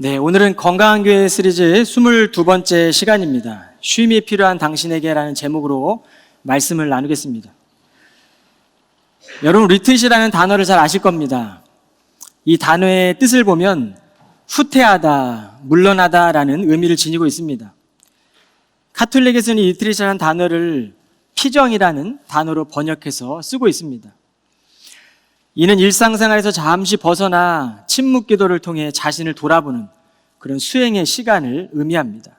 네, 오늘은 건강한 교회 시리즈의 22번째 시간입니다. 쉼이 필요한 당신에게라는 제목으로 말씀을 나누겠습니다. 여러분, 리트릿이라는 단어를 잘 아실 겁니다. 이 단어의 뜻을 보면 후퇴하다, 물러나다라는 의미를 지니고 있습니다. 카톨릭에서는 이 리트릿이라는 단어를 피정이라는 단어로 번역해서 쓰고 있습니다. 이는 일상생활에서 잠시 벗어나 침묵 기도를 통해 자신을 돌아보는 그런 수행의 시간을 의미합니다.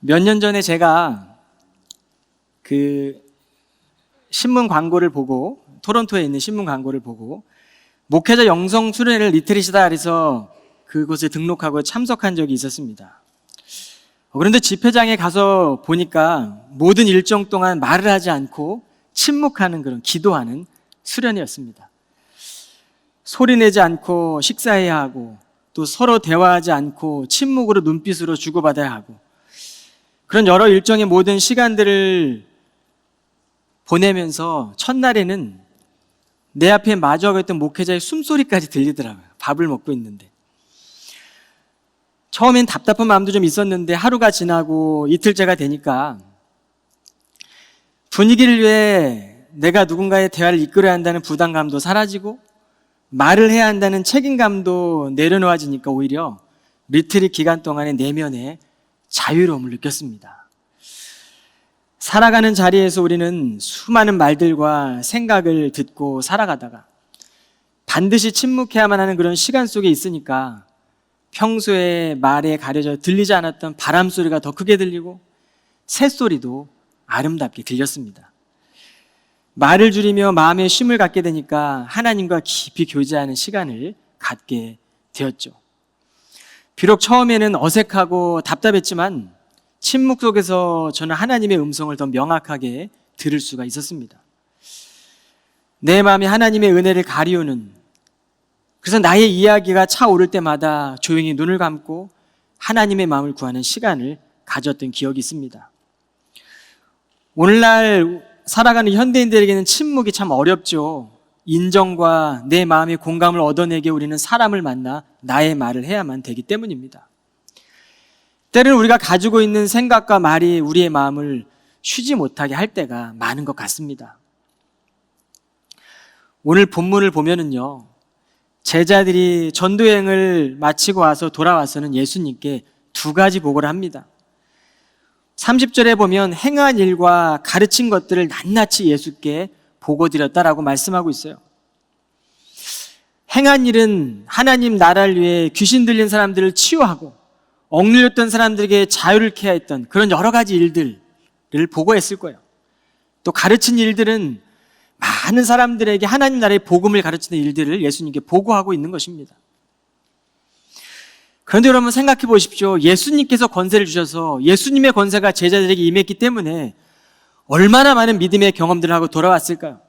몇 년 전에 제가 그 신문 광고를 보고 토론토에 있는 신문 광고를 보고 목회자 영성 수련회를 리트릿이다 그래서 그곳에 등록하고 참석한 적이 있었습니다. 그런데 집회장에 가서 보니까 모든 일정 동안 말을 하지 않고 침묵하는 그런 기도하는 수련이었습니다. 소리 내지 않고 식사해야 하고 또 서로 대화하지 않고 침묵으로 눈빛으로 주고받아야 하고 그런 여러 일정의 모든 시간들을 보내면서 첫날에는 내 앞에 마주하고 있던 목회자의 숨소리까지 들리더라고요. 밥을 먹고 있는데. 처음엔 답답한 마음도 좀 있었는데 하루가 지나고 이틀째가 되니까 분위기를 위해 내가 누군가의 대화를 이끌어야 한다는 부담감도 사라지고 말을 해야 한다는 책임감도 내려놓아지니까 오히려 리트릿 기간 동안의 내면의 자유로움을 느꼈습니다. 살아가는 자리에서 우리는 수많은 말들과 생각을 듣고 살아가다가 반드시 침묵해야만 하는 그런 시간 속에 있으니까 평소에 말에 가려져 들리지 않았던 바람 소리가 더 크게 들리고 새 소리도 아름답게 들렸습니다. 말을 줄이며 마음의 쉼을 갖게 되니까 하나님과 깊이 교제하는 시간을 갖게 되었죠. 비록 처음에는 어색하고 답답했지만 침묵 속에서 저는 하나님의 음성을 더 명확하게 들을 수가 있었습니다. 내 마음에 하나님의 은혜를 가리우는 그래서 나의 이야기가 차오를 때마다 조용히 눈을 감고 하나님의 마음을 구하는 시간을 가졌던 기억이 있습니다. 오늘날 살아가는 현대인들에게는 침묵이 참 어렵죠. 인정과 내 마음의 공감을 얻어내게 우리는 사람을 만나 나의 말을 해야만 되기 때문입니다. 때로는 우리가 가지고 있는 생각과 말이 우리의 마음을 쉬지 못하게 할 때가 많은 것 같습니다. 오늘 본문을 보면은요, 제자들이 전도여행을 마치고 와서 돌아와서는 예수님께 두 가지 보고를 합니다. 30절에 보면 행한 일과 가르친 것들을 낱낱이 예수께 보고 드렸다라고 말씀하고 있어요. 행한 일은 하나님 나라를 위해 귀신 들린 사람들을 치유하고 억눌렸던 사람들에게 자유를 케 했던 그런 여러 가지 일들을 보고했을 거예요. 또 가르친 일들은 많은 사람들에게 하나님 나라의 복음을 가르치는 일들을 예수님께 보고하고 있는 것입니다. 그런데 여러분 생각해 보십시오. 예수님께서 권세를 주셔서 예수님의 권세가 제자들에게 임했기 때문에 얼마나 많은 믿음의 경험들을 하고 돌아왔을까요?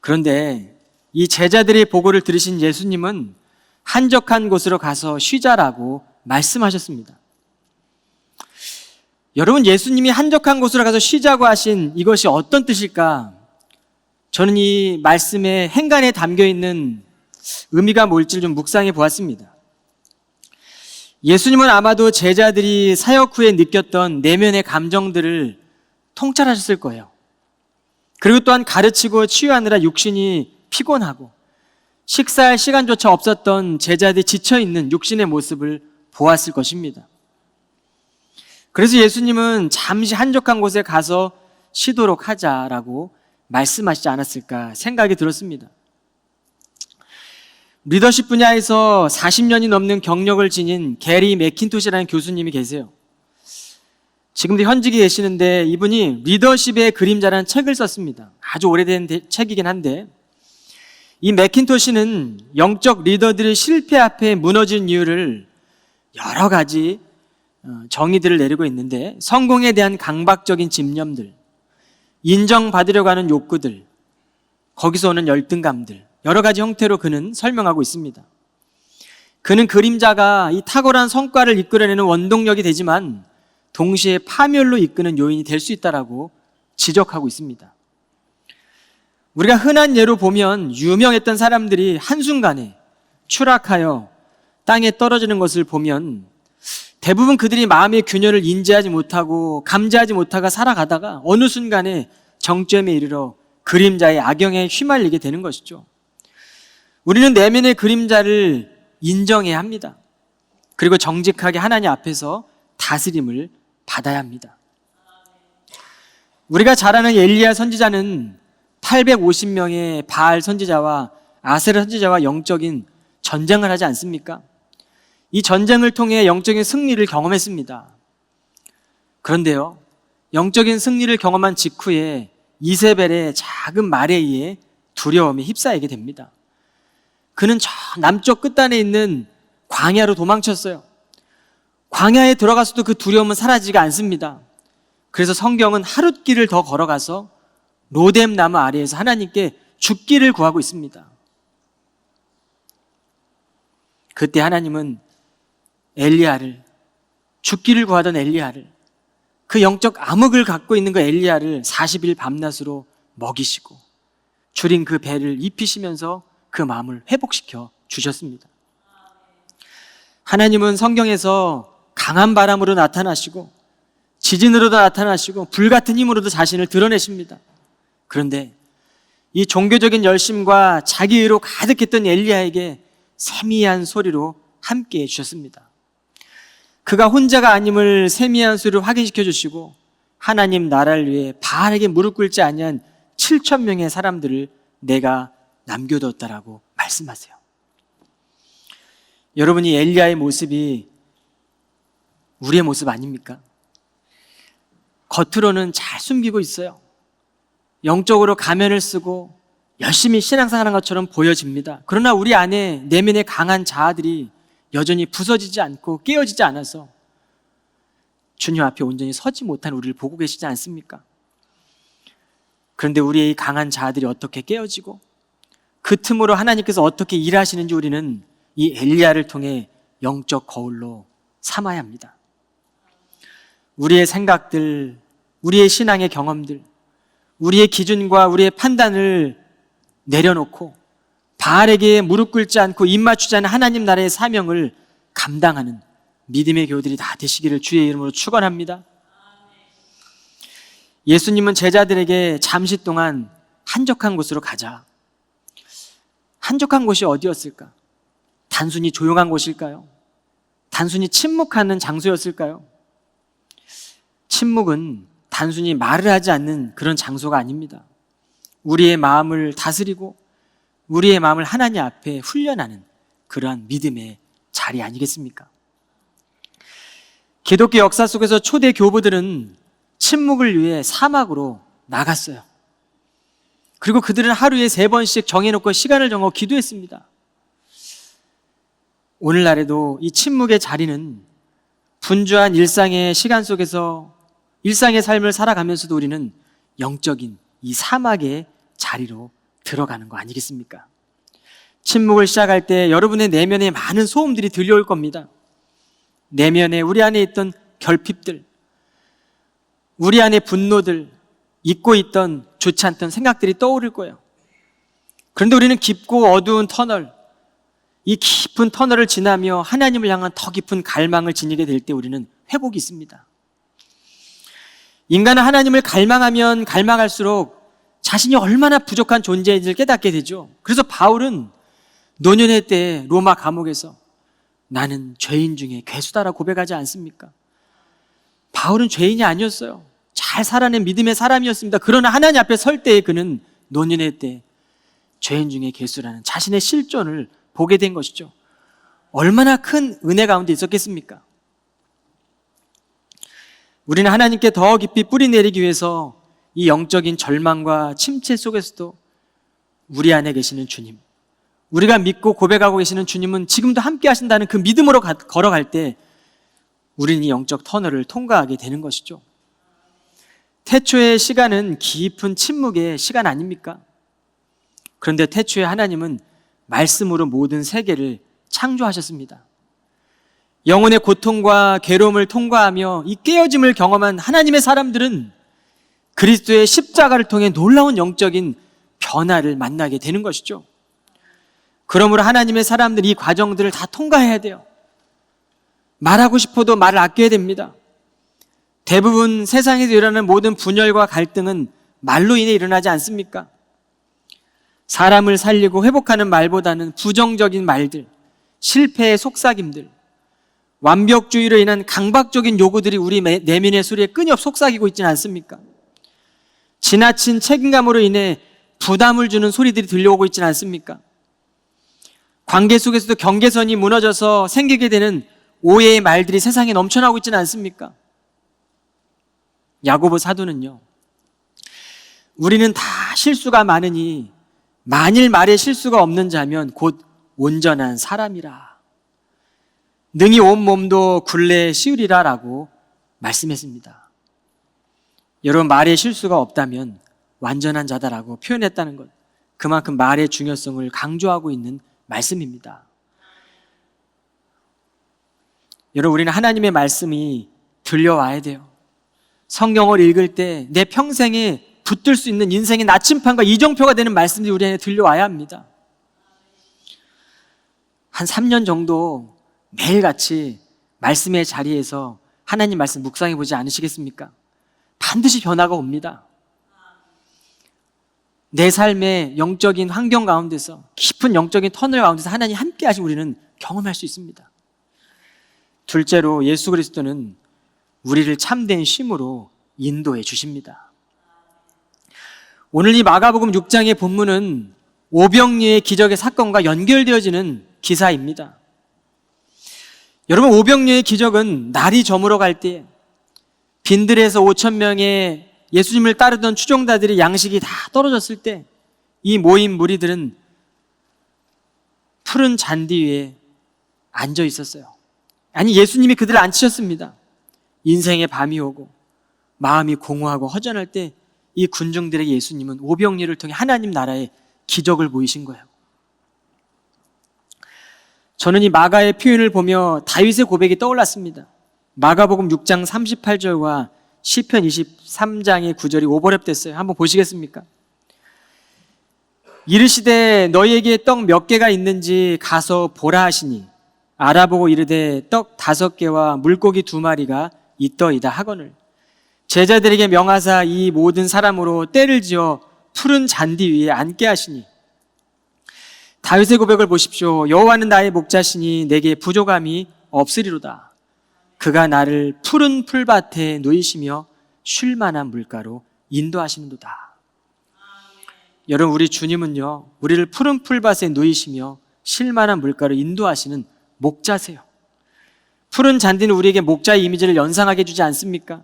그런데 이 제자들의 보고를 들으신 예수님은 한적한 곳으로 가서 쉬자라고 말씀하셨습니다. 여러분, 예수님이 한적한 곳으로 가서 쉬자고 하신 이것이 어떤 뜻일까? 저는 이 말씀의 행간에 담겨 있는 의미가 뭘지 좀 묵상해 보았습니다. 예수님은 아마도 제자들이 사역 후에 느꼈던 내면의 감정들을 통찰하셨을 거예요. 그리고 또한 가르치고 치유하느라 육신이 피곤하고 식사할 시간조차 없었던 제자들이 지쳐있는 육신의 모습을 보았을 것입니다. 그래서 예수님은 잠시 한적한 곳에 가서 쉬도록 하자라고 말씀하시지 않았을까 생각이 들었습니다. 리더십 분야에서 40년이 넘는 경력을 지닌 게리 맥킨토시라는 교수님이 계세요. 지금도 현직에 계시는데 이분이 리더십의 그림자라는 책을 썼습니다. 아주 오래된 책이긴 한데 이 맥킨토시는 영적 리더들의 실패 앞에 무너진 이유를 여러 가지 어, 정의들을 내리고 있는데 성공에 대한 강박적인 집념들, 인정받으려고 하는 욕구들, 거기서 오는 열등감들, 여러 가지 형태로 그는 설명하고 있습니다. 그는 그림자가 이 탁월한 성과를 이끌어내는 원동력이 되지만 동시에 파멸로 이끄는 요인이 될 수 있다라고 지적하고 있습니다. 우리가 흔한 예로 보면 유명했던 사람들이 한순간에 추락하여 땅에 떨어지는 것을 보면 대부분 그들이 마음의 균열을 인지하지 못하고 감지하지 못하고 살아가다가 어느 순간에 정점에 이르러 그림자의 악영에 휘말리게 되는 것이죠. 우리는 내면의 그림자를 인정해야 합니다. 그리고 정직하게 하나님 앞에서 다스림을 받아야 합니다. 우리가 잘 아는 엘리야 선지자는 850명의 바알 선지자와 아세르 선지자와 영적인 전쟁을 하지 않습니까? 이 전쟁을 통해 영적인 승리를 경험했습니다. 그런데요, 영적인 승리를 경험한 직후에 이세벨의 작은 말에 의해 두려움에 휩싸이게 됩니다. 그는 저 남쪽 끝단에 있는 광야로 도망쳤어요. 광야에 들어가서도 그 두려움은 사라지가 않습니다. 그래서 성경은 하룻 길을 더 걸어가서 로뎀 나무 아래에서 하나님께 죽기를 구하고 있습니다. 그때 하나님은 엘리야를 죽기를 구하던 엘리야를 그 영적 암흑을 갖고 있는 그 엘리야를 40일 밤낮으로 먹이시고 줄인 그 배를 입히시면서 그 마음을 회복시켜 주셨습니다. 하나님은 성경에서 강한 바람으로 나타나시고 지진으로도 나타나시고 불같은 힘으로도 자신을 드러내십니다. 그런데 이 종교적인 열심과 자기의로 가득했던 엘리야에게 세미한 소리로 함께 해 주셨습니다. 그가 혼자가 아님을 세미한 소리로 확인시켜 주시고 하나님 나라를 위해 바알에게 무릎 꿇지 아니한 7천 명의 사람들을 내가 남겨뒀다라고 말씀하세요. 여러분이 엘리야의 모습이 우리의 모습 아닙니까? 겉으로는 잘 숨기고 있어요. 영적으로 가면을 쓰고 열심히 신앙생활하는 것처럼 보여집니다. 그러나 우리 안에 내면의 강한 자아들이 여전히 부서지지 않고 깨어지지 않아서 주님 앞에 온전히 서지 못한 우리를 보고 계시지 않습니까? 그런데 우리의 이 강한 자아들이 어떻게 깨어지고 그 틈으로 하나님께서 어떻게 일하시는지 우리는 이 엘리야를 통해 영적 거울로 삼아야 합니다. 우리의 생각들, 우리의 신앙의 경험들, 우리의 기준과 우리의 판단을 내려놓고 바알에게 무릎 꿇지 않고 입 맞추지 않은 하나님 나라의 사명을 감당하는 믿음의 교우들이 다 되시기를 주의 이름으로 축원합니다. 예수님은 제자들에게 잠시 동안 한적한 곳으로 가자. 한적한 곳이 어디였을까? 단순히 조용한 곳일까요? 단순히 침묵하는 장소였을까요? 침묵은 단순히 말을 하지 않는 그런 장소가 아닙니다. 우리의 마음을 다스리고 우리의 마음을 하나님 앞에 훈련하는 그러한 믿음의 자리 아니겠습니까? 기독교 역사 속에서 초대 교부들은 침묵을 위해 사막으로 나갔어요. 그리고 그들은 하루에 세 번씩 정해놓고 시간을 정하고 기도했습니다. 오늘날에도 이 침묵의 자리는 분주한 일상의 시간 속에서 일상의 삶을 살아가면서도 우리는 영적인 이 사막의 자리로 들어가는 거 아니겠습니까? 침묵을 시작할 때 여러분의 내면에 많은 소음들이 들려올 겁니다. 내면에 우리 안에 있던 결핍들, 우리 안에 분노들, 잊고 있던 좋지 않던 생각들이 떠오를 거예요. 그런데 우리는 깊고 어두운 터널, 이 깊은 터널을 지나며 하나님을 향한 더 깊은 갈망을 지니게 될 때 우리는 회복이 있습니다. 인간은 하나님을 갈망하면 갈망할수록 자신이 얼마나 부족한 존재인지를 깨닫게 되죠. 그래서 바울은 노년의 때 로마 감옥에서 나는 죄인 중에 괴수다라 고백하지 않습니까? 바울은 죄인이 아니었어요. 잘 살아낸 믿음의 사람이었습니다. 그러나 하나님 앞에 설 때에 그는 노년의 때 죄인 중에 괴수라는 자신의 실존을 보게 된 것이죠. 얼마나 큰 은혜 가운데 있었겠습니까? 우리는 하나님께 더 깊이 뿌리 내리기 위해서 이 영적인 절망과 침체 속에서도 우리 안에 계시는 주님, 우리가 믿고 고백하고 계시는 주님은 지금도 함께 하신다는 그 믿음으로 가, 걸어갈 때 우리는 이 영적 터널을 통과하게 되는 것이죠. 태초의 시간은 깊은 침묵의 시간 아닙니까? 그런데 태초에 하나님은 말씀으로 모든 세계를 창조하셨습니다. 영혼의 고통과 괴로움을 통과하며 이 깨어짐을 경험한 하나님의 사람들은 그리스도의 십자가를 통해 놀라운 영적인 변화를 만나게 되는 것이죠. 그러므로 하나님의 사람들이 이 과정들을 다 통과해야 돼요. 말하고 싶어도 말을 아껴야 됩니다. 대부분 세상에서 일어나는 모든 분열과 갈등은 말로 인해 일어나지 않습니까? 사람을 살리고 회복하는 말보다는 부정적인 말들, 실패의 속삭임들, 완벽주의로 인한 강박적인 요구들이 우리 매- 내면의 소리에 끊임없이 속삭이고 있지는 않습니까? 지나친 책임감으로 인해 부담을 주는 소리들이 들려오고 있지는 않습니까? 관계 속에서도 경계선이 무너져서 생기게 되는 오해의 말들이 세상에 넘쳐나고 있지는 않습니까? 야고보 사도는요. 우리는 다 실수가 많으니 만일 말에 실수가 없는 자면 곧 온전한 사람이라. 능히 온 몸도 굴레에 씌우리라라고 말씀했습니다. 여러분 말에 실수가 없다면 완전한 자다라고 표현했다는 것. 그만큼 말의 중요성을 강조하고 있는 말씀입니다. 여러분 우리는 하나님의 말씀이 들려와야 돼요. 성경을 읽을 때 내 평생에 붙들 수 있는 인생의 나침판과 이정표가 되는 말씀들이 우리 안에 들려와야 합니다. 한 3년 정도 매일같이 말씀의 자리에서 하나님 말씀 묵상해 보지 않으시겠습니까? 반드시 변화가 옵니다. 내 삶의 영적인 환경 가운데서 깊은 영적인 터널 가운데서 하나님 함께 하신 우리는 경험할 수 있습니다. 둘째로 예수 그리스도는 우리를 참된 쉼으로 인도해 주십니다. 오늘 이 마가복음 6장의 본문은 오병리의 기적의 사건과 연결되어지는 기사입니다. 여러분 오병리의 기적은 날이 저물어 갈 때 빈들에서 5천 명의 예수님을 따르던 추종자들의 양식이 다 떨어졌을 때 이 모인 무리들은 푸른 잔디 위에 앉아 있었어요. 아니 예수님이 그들을 앉히셨습니다. 인생의 밤이 오고 마음이 공허하고 허전할 때 이 군중들에게 예수님은 오병리를 통해 하나님 나라의 기적을 보이신 거예요. 저는 이 마가의 표현을 보며 다윗의 고백이 떠올랐습니다. 마가복음 6장 38절과 시편 23장의 구절이 오버랩됐어요. 한번 보시겠습니까? 이르시되 너희에게 떡 몇 개가 있는지 가서 보라 하시니 알아보고 이르되 떡 다섯 개와 물고기 두 마리가 있더이다 하거늘 제자들에게 명하사 이 모든 사람으로 때를 지어 푸른 잔디 위에 앉게 하시니 다윗의 고백을 보십시오. 여호와는 나의 목자시니 내게 부족함이 없으리로다. 그가 나를 푸른 풀밭에 놓이시며 쉴 만한 물가로 인도하시는도다. 여러분 우리 주님은요. 우리를 푸른 풀밭에 놓이시며 쉴 만한 물가로 인도하시는 목자세요. 푸른 잔디는 우리에게 목자의 이미지를 연상하게 해주지 않습니까?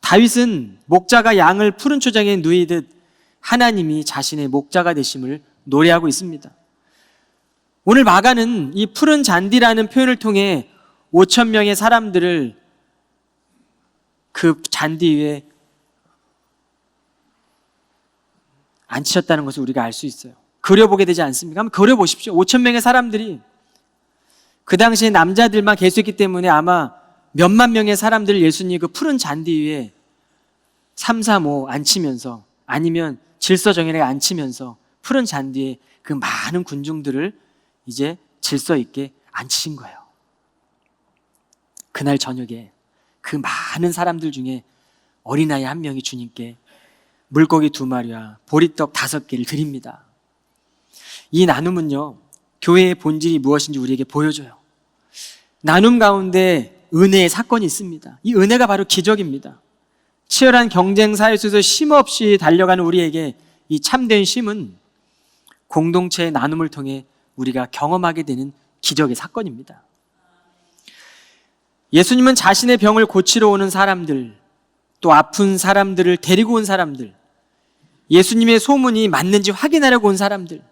다윗은 목자가 양을 푸른 초장에 누이듯 하나님이 자신의 목자가 되심을 노래하고 있습니다. 오늘 마가는 이 푸른 잔디라는 표현을 통해 5천 명의 사람들을 그 잔디 위에 앉히셨다는 것을 우리가 알 수 있어요. 그려보게 되지 않습니까? 한번 그려보십시오. 5천 명의 사람들이 그 당시에 남자들만 계수했기 때문에 아마 몇만 명의 사람들을 예수님이 그 푸른 잔디 위에 3, 3, 5 앉히면서 아니면 질서 정연하게 앉히면서 푸른 잔디에 그 많은 군중들을 이제 질서 있게 앉히신 거예요. 그날 저녁에 그 많은 사람들 중에 어린아이 한 명이 주님께 물고기 두 마리와 보리떡 다섯 개를 드립니다. 이 나눔은요, 교회의 본질이 무엇인지 우리에게 보여줘요. 나눔 가운데 은혜의 사건이 있습니다. 이 은혜가 바로 기적입니다. 치열한 경쟁 사회 속에서 쉼없이 달려가는 우리에게 이 참된 쉼은 공동체의 나눔을 통해 우리가 경험하게 되는 기적의 사건입니다. 예수님은 자신의 병을 고치러 오는 사람들, 또 아픈 사람들을 데리고 온 사람들, 예수님의 소문이 맞는지 확인하려고 온 사람들,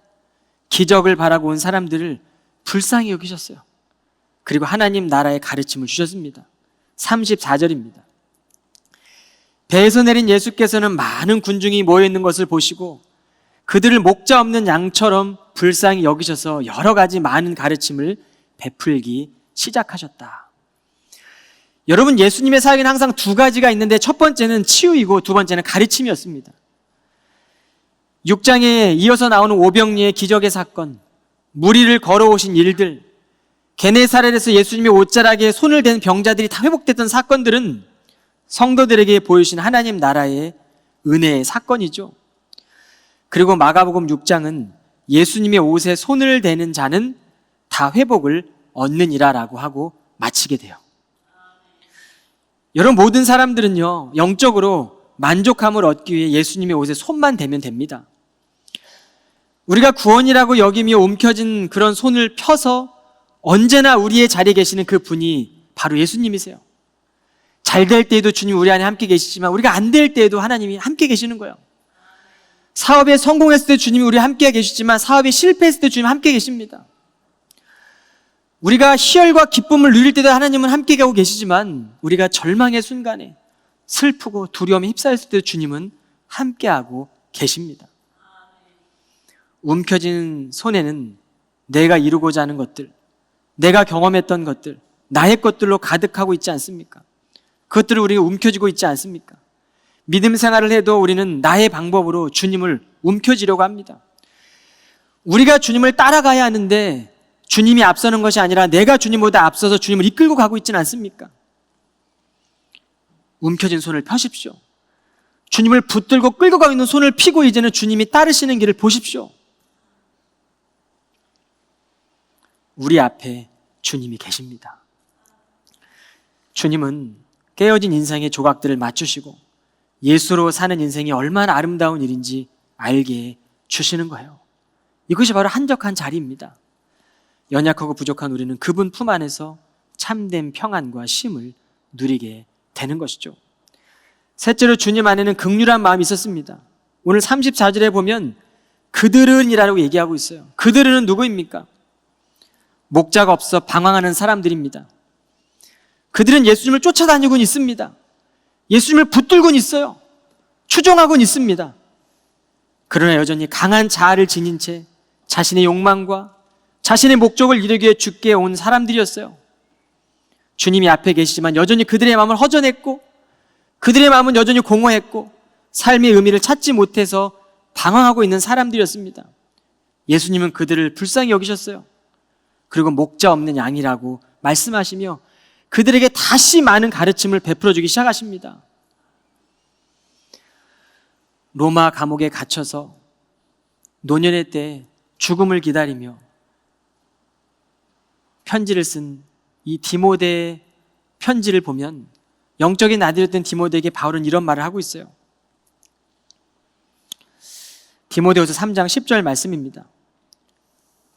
기적을 바라고 온 사람들을 불쌍히 여기셨어요. 그리고 하나님 나라의 가르침을 주셨습니다. 34절입니다. 배에서 내린 예수께서는 많은 군중이 모여 있는 것을 보시고 그들을 목자 없는 양처럼 불쌍히 여기셔서 여러 가지 많은 가르침을 베풀기 시작하셨다. 여러분, 예수님의 사역에는 항상 두 가지가 있는데 첫 번째는 치유이고 두 번째는 가르침이었습니다. 6장에 이어서 나오는 오병리의 기적의 사건, 무리를 걸어오신 일들, 게네사렛에서 예수님이 옷자락에 손을 댄 병자들이 다 회복됐던 사건들은 성도들에게 보여주신 하나님 나라의 은혜의 사건이죠. 그리고 마가복음 6장은 예수님의 옷에 손을 대는 자는 다 회복을 얻느니라라고 하고 마치게 돼요. 여러분 모든 사람들은요 영적으로 만족함을 얻기 위해 예수님의 옷에 손만 대면 됩니다. 우리가 구원이라고 여기며 움켜진 그런 손을 펴서 언제나 우리의 자리에 계시는 그 분이 바로 예수님이세요. 잘 될 때에도 주님 우리 안에 함께 계시지만 우리가 안 될 때에도 하나님이 함께 계시는 거예요. 사업에 성공했을 때 주님이 우리 함께 계시지만 사업이 실패했을 때 주님 함께 계십니다. 우리가 희열과 기쁨을 누릴 때도 하나님은 함께 가고 계시지만 우리가 절망의 순간에 슬프고 두려움에 휩싸였을 때도 주님은 함께하고 계십니다. 움켜진 손에는 내가 이루고자 하는 것들, 내가 경험했던 것들, 나의 것들로 가득하고 있지 않습니까? 그것들을 우리가 움켜쥐고 있지 않습니까? 믿음 생활을 해도 우리는 나의 방법으로 주님을 움켜쥐려고 합니다. 우리가 주님을 따라가야 하는데 주님이 앞서는 것이 아니라 내가 주님보다 앞서서 주님을 이끌고 가고 있지는 않습니까? 움켜진 손을 펴십시오. 주님을 붙들고 끌고 가고 있는 손을 피고 이제는 주님이 따르시는 길을 보십시오. 우리 앞에 주님이 계십니다. 주님은 깨어진 인생의 조각들을 맞추시고 예수로 사는 인생이 얼마나 아름다운 일인지 알게 주시는 거예요. 이것이 바로 한적한 자리입니다. 연약하고 부족한 우리는 그분 품 안에서 참된 평안과 쉼을 누리게 되는 것이죠. 셋째로 주님 안에는 극률한 마음이 있었습니다. 오늘 34절에 보면 그들은이라고 얘기하고 있어요. 그들은 누구입니까? 목자가 없어 방황하는 사람들입니다. 그들은 예수님을 쫓아다니곤 있습니다. 예수님을 붙들곤 있어요. 추종하곤 있습니다. 그러나 여전히 강한 자아를 지닌 채 자신의 욕망과 자신의 목적을 이루기 위해 죽게 온 사람들이었어요. 주님이 앞에 계시지만 여전히 그들의 마음을 허전했고 그들의 마음은 여전히 공허했고 삶의 의미를 찾지 못해서 방황하고 있는 사람들이었습니다. 예수님은 그들을 불쌍히 여기셨어요. 그리고 목자 없는 양이라고 말씀하시며 그들에게 다시 많은 가르침을 베풀어 주기 시작하십니다. 로마 감옥에 갇혀서 노년의 때 죽음을 기다리며 편지를 쓴 이 디모데 편지를 보면 영적인 아들이었던 디모데에게 바울은 이런 말을 하고 있어요. 디모데후서 3장 10절 말씀입니다.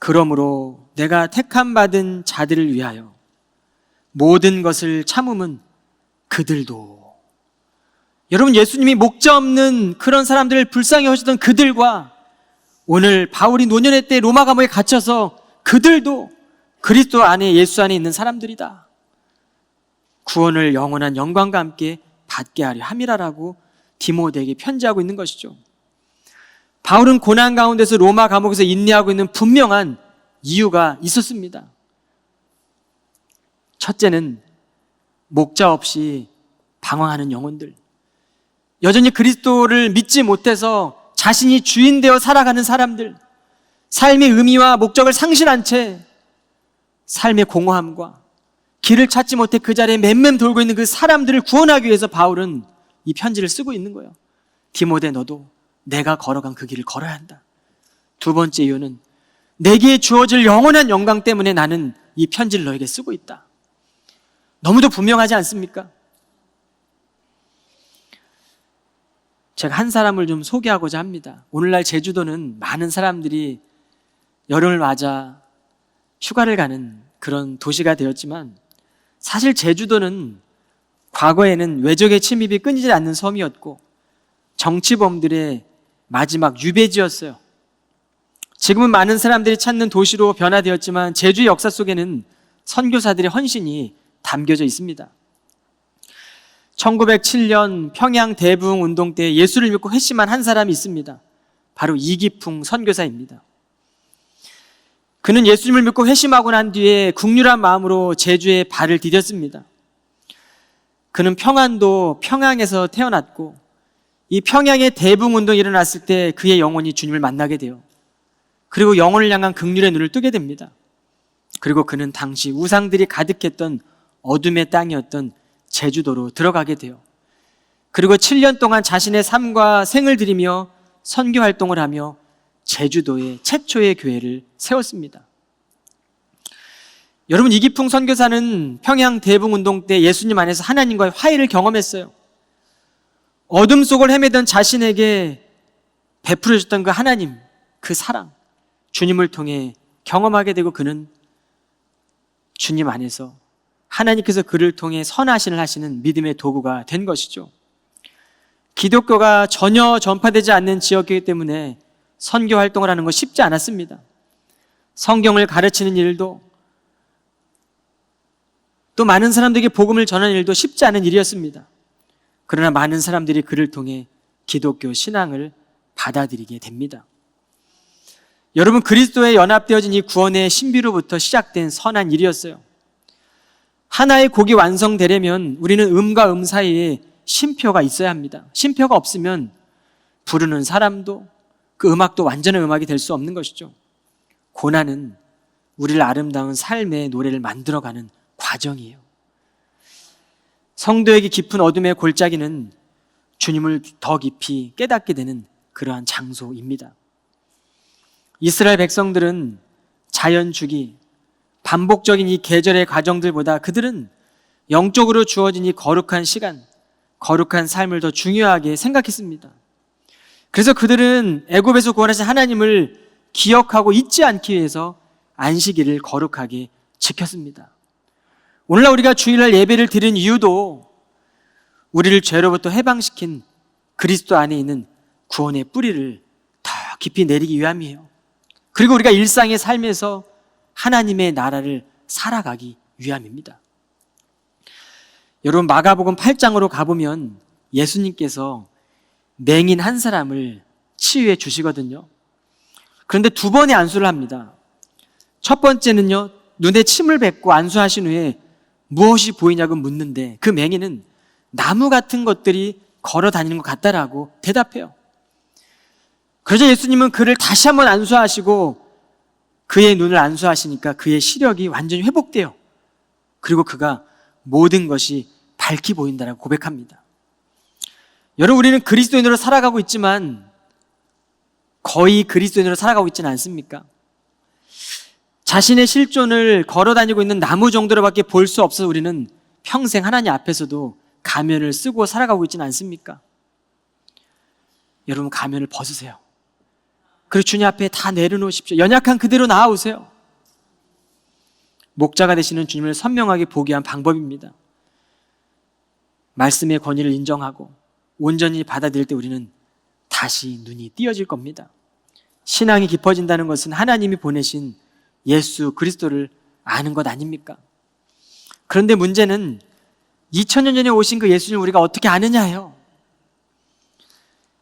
그러므로 내가 택함 받은 자들을 위하여 모든 것을 참음은 그들도 여러분 예수님이 목자 없는 그런 사람들을 불쌍히 하시던 그들과 오늘 바울이 노년의 때 로마 감옥에 갇혀서 그들도 그리스도 안에 예수 안에 있는 사람들이다. 구원을 영원한 영광과 함께 받게 하려 함이라라고 디모데에게 편지하고 있는 것이죠. 바울은 고난 가운데서 로마 감옥에서 인내하고 있는 분명한 이유가 있었습니다. 첫째는 목자 없이 방황하는 영혼들. 여전히 그리스도를 믿지 못해서 자신이 주인 되어 살아가는 사람들. 삶의 의미와 목적을 상실한 채 삶의 공허함과 길을 찾지 못해 그 자리에 맴맴 돌고 있는 그 사람들을 구원하기 위해서 바울은 이 편지를 쓰고 있는 거예요. 디모데 너도 내가 걸어간 그 길을 걸어야 한다. 두 번째 이유는 내게 주어질 영원한 영광 때문에 나는 이 편지를 너에게 쓰고 있다. 너무도 분명하지 않습니까? 제가 한 사람을 좀 소개하고자 합니다. 오늘날 제주도는 많은 사람들이 여름을 맞아 휴가를 가는 그런 도시가 되었지만 사실 제주도는 과거에는 외적의 침입이 끊이지 않는 섬이었고 정치범들의 마지막 유배지였어요. 지금은 많은 사람들이 찾는 도시로 변화되었지만 제주의 역사 속에는 선교사들의 헌신이 담겨져 있습니다. 1907년 평양 대부흥 운동 때 예수를 믿고 회심한 한 사람이 있습니다. 바로 이기풍 선교사입니다. 그는 예수님을 믿고 회심하고 난 뒤에 국률한 마음으로 제주에 발을 디뎠습니다. 그는 평안도 평양에서 태어났고 이 평양의 대붕 운동이 일어났을 때 그의 영혼이 주님을 만나게 돼요. 그리고 영혼을 향한 극률의 눈을 뜨게 됩니다. 그리고 그는 당시 우상들이 가득했던 어둠의 땅이었던 제주도로 들어가게 돼요. 그리고 7년 동안 자신의 삶과 생을 들이며 선교 활동을 하며 제주도의 최초의 교회를 세웠습니다. 여러분 이기풍 선교사는 평양 대붕 운동 때 예수님 안에서 하나님과의 화해를 경험했어요. 어둠 속을 헤매던 자신에게 베풀어 줬던 그 하나님, 그 사랑, 주님을 통해 경험하게 되고 그는 주님 안에서 하나님께서 그를 통해 선하신을 하시는 믿음의 도구가 된 것이죠. 기독교가 전혀 전파되지 않는 지역이기 때문에 선교 활동을 하는 것 쉽지 않았습니다. 성경을 가르치는 일도 또 많은 사람들에게 복음을 전하는 일도 쉽지 않은 일이었습니다. 그러나 많은 사람들이 그를 통해 기독교 신앙을 받아들이게 됩니다. 여러분 그리스도에 연합되어진 이 구원의 신비로부터 시작된 선한 일이었어요. 하나의 곡이 완성되려면 우리는 음과 음 사이에 쉼표가 있어야 합니다. 쉼표가 없으면 부르는 사람도 그 음악도 완전한 음악이 될 수 없는 것이죠. 고난은 우리를 아름다운 삶의 노래를 만들어가는 과정이에요. 성도에게 깊은 어둠의 골짜기는 주님을 더 깊이 깨닫게 되는 그러한 장소입니다. 이스라엘 백성들은 자연 주기, 반복적인 이 계절의 과정들보다 그들은 영적으로 주어진 이 거룩한 시간, 거룩한 삶을 더 중요하게 생각했습니다. 그래서 그들은 애굽에서 구원하신 하나님을 기억하고 잊지 않기 위해서 안식일을 거룩하게 지켰습니다. 오늘날 우리가 주일날 예배를 드린 이유도 우리를 죄로부터 해방시킨 그리스도 안에 있는 구원의 뿌리를 더 깊이 내리기 위함이에요. 그리고 우리가 일상의 삶에서 하나님의 나라를 살아가기 위함입니다. 여러분 마가복음 8장으로 가보면 예수님께서 맹인 한 사람을 치유해 주시거든요. 그런데 두 번의 안수를 합니다. 첫 번째는요, 눈에 침을 뱉고 안수하신 후에 무엇이 보이냐고 묻는데 그 맹인은 나무 같은 것들이 걸어 다니는 것 같다라고 대답해요. 그러자 예수님은 그를 다시 한번 안수하시고 그의 눈을 안수하시니까 그의 시력이 완전히 회복돼요. 그리고 그가 모든 것이 밝히 보인다라고 고백합니다. 여러분 우리는 그리스도인으로 살아가고 있지만 거의 그리스도인으로 살아가고 있지는 않습니까? 자신의 실존을 걸어 다니고 있는 나무 정도로밖에 볼 수 없어 우리는 평생 하나님 앞에서도 가면을 쓰고 살아가고 있지는 않습니까? 여러분 가면을 벗으세요. 그리고 주님 앞에 다 내려놓으십시오. 연약한 그대로 나아오세요. 목자가 되시는 주님을 선명하게 보기 위한 방법입니다. 말씀의 권위를 인정하고 온전히 받아들일 때 우리는 다시 눈이 띄어질 겁니다. 신앙이 깊어진다는 것은 하나님이 보내신 예수 그리스도를 아는 것 아닙니까? 그런데 문제는 2000년 전에 오신 그 예수님을 우리가 어떻게 아느냐예요.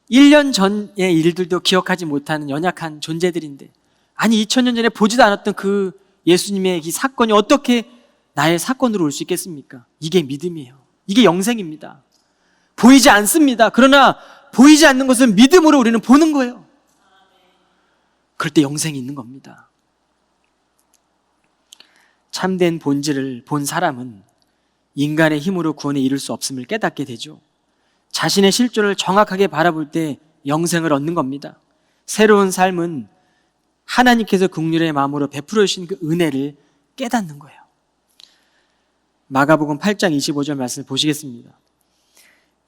1년 전의 일들도 기억하지 못하는 연약한 존재들인데, 아니, 2000년 전에 보지도 않았던 그 예수님의 이 사건이 어떻게 나의 사건으로 올 수 있겠습니까? 이게 믿음이에요. 이게 영생입니다. 보이지 않습니다. 그러나 보이지 않는 것은 믿음으로 우리는 보는 거예요. 그럴 때 영생이 있는 겁니다. 참된 본질을 본 사람은 인간의 힘으로 구원에 이룰 수 없음을 깨닫게 되죠. 자신의 실존을 정확하게 바라볼 때 영생을 얻는 겁니다. 새로운 삶은 하나님께서 국률의 마음으로 베풀어 주신 그 은혜를 깨닫는 거예요. 마가복음 8장 25절 말씀을 보시겠습니다.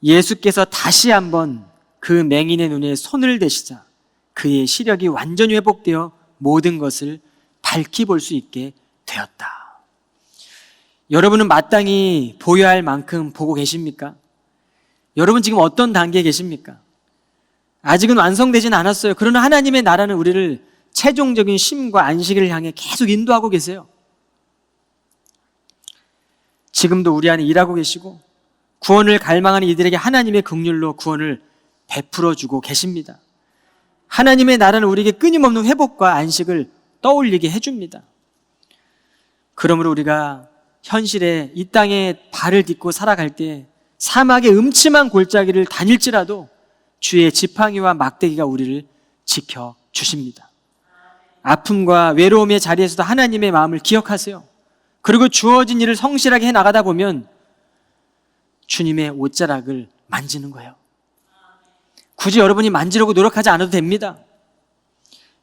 예수께서 다시 한번 그 맹인의 눈에 손을 대시자 그의 시력이 완전히 회복되어 모든 것을 밝히 볼 수 있게 되었다. 여러분은 마땅히 보여야 할 만큼 보고 계십니까? 여러분 지금 어떤 단계에 계십니까? 아직은 완성되진 않았어요. 그러나 하나님의 나라는 우리를 최종적인 쉼과 안식을 향해 계속 인도하고 계세요. 지금도 우리 안에 일하고 계시고 구원을 갈망하는 이들에게 하나님의 긍휼로 구원을 베풀어 주고 계십니다. 하나님의 나라는 우리에게 끊임없는 회복과 안식을 떠올리게 해 줍니다. 그러므로 우리가 현실에 이 땅에 발을 딛고 살아갈 때 사막의 음침한 골짜기를 다닐지라도 주의 지팡이와 막대기가 우리를 지켜 주십니다. 아픔과 외로움의 자리에서도 하나님의 마음을 기억하세요. 그리고 주어진 일을 성실하게 해 나가다 보면 주님의 옷자락을 만지는 거예요. 굳이 여러분이 만지려고 노력하지 않아도 됩니다.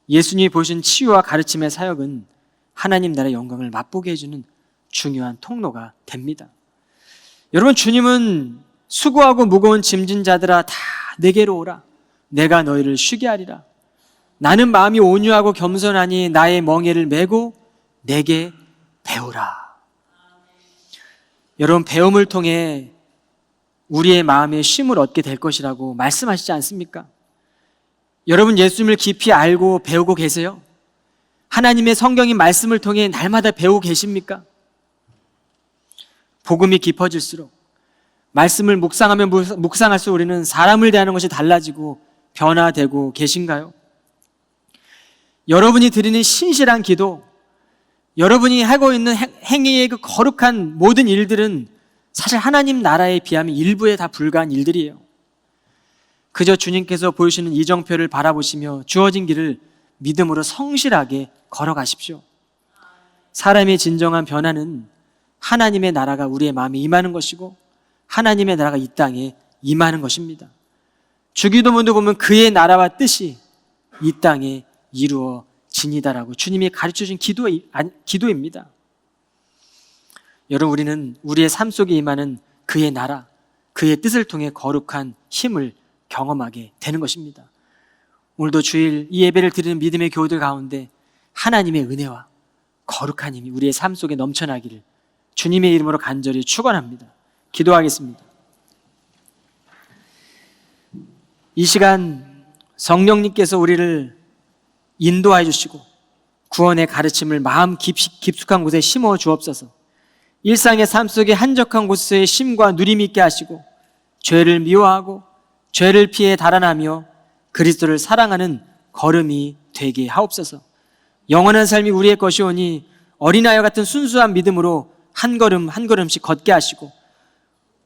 예수님이 보신 치유와 가르침의 사역은 하나님 나라의 영광을 맛보게 해주는 중요한 통로가 됩니다. 여러분, 주님은 수고하고 무거운 짐진 자들아 다 내게로 오라. 내가 너희를 쉬게 하리라. 나는 마음이 온유하고 겸손하니 나의 멍에를 메고 내게 배우라. 여러분, 배움을 통해 우리의 마음에 쉼을 얻게 될 것이라고 말씀하시지 않습니까? 여러분, 예수님을 깊이 알고 배우고 계세요? 하나님의 성경인 말씀을 통해 날마다 배우고 계십니까? 복음이 깊어질수록 말씀을 묵상하면 묵상할수록 우리는 사람을 대하는 것이 달라지고 변화되고 계신가요? 여러분이 드리는 신실한 기도, 여러분이 하고 있는 행위의 그 거룩한 모든 일들은 사실 하나님 나라에 비하면 일부에 다 불과한 일들이에요. 그저 주님께서 보여주시는 이정표를 바라보시며 주어진 길을 믿음으로 성실하게 걸어가십시오. 사람의 진정한 변화는 하나님의 나라가 우리의 마음에 임하는 것이고 하나님의 나라가 이 땅에 임하는 것입니다. 주기도문도 보면 그의 나라와 뜻이 이 땅에 이루어지니다라고 주님이 가르쳐 준 기도, 기도입니다. 여러분, 우리는 우리의 삶 속에 임하는 그의 나라, 그의 뜻을 통해 거룩한 힘을 경험하게 되는 것입니다. 오늘도 주일 이 예배를 드리는 믿음의 교우들 가운데 하나님의 은혜와 거룩한 힘이 우리의 삶 속에 넘쳐나기를 주님의 이름으로 간절히 축원합니다. 기도하겠습니다. 이 시간 성령님께서 우리를 인도하여 주시고 구원의 가르침을 마음 깊숙한 곳에 심어 주옵소서. 일상의 삶 속에 한적한 곳에서의 심과 누림 있게 하시고 죄를 미워하고 죄를 피해 달아나며 그리스도를 사랑하는 걸음이 되게 하옵소서. 영원한 삶이 우리의 것이오니 어린아이와 같은 순수한 믿음으로 한 걸음 한 걸음씩 걷게 하시고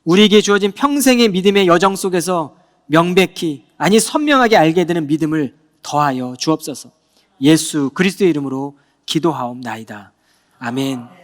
우리에게 주어진 평생의 믿음의 여정 속에서 명백히 아니 선명하게 알게 되는 믿음을 더하여 주옵소서. 예수 그리스도의 이름으로 기도하옵나이다. 아멘.